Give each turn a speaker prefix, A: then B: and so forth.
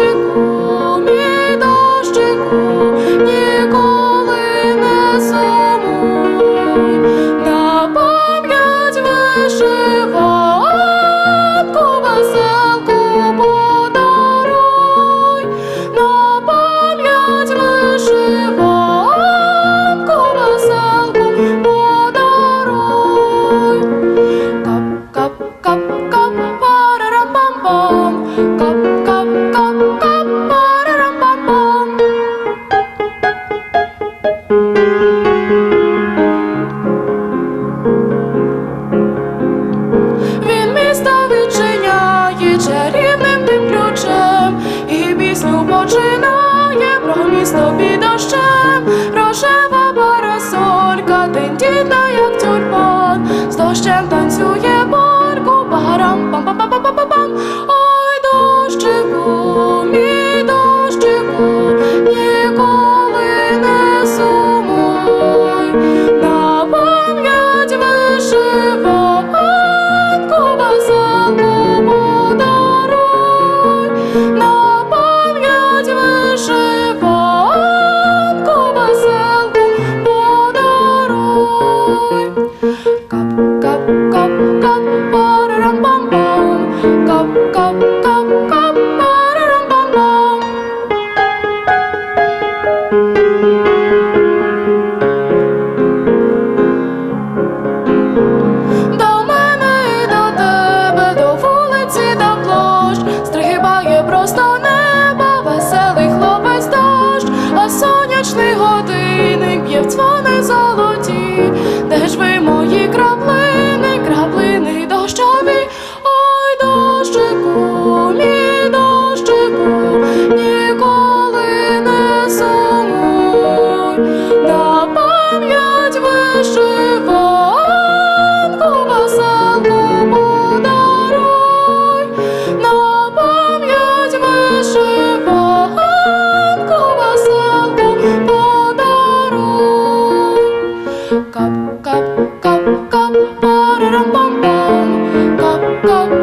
A: magic. починає про місто під дощем, рожева парасолька, тендітна, як тюльпан, з дощем та Сонячний годинник б'є в дзвони за Cop, ba da da bum bum. Cop, cop.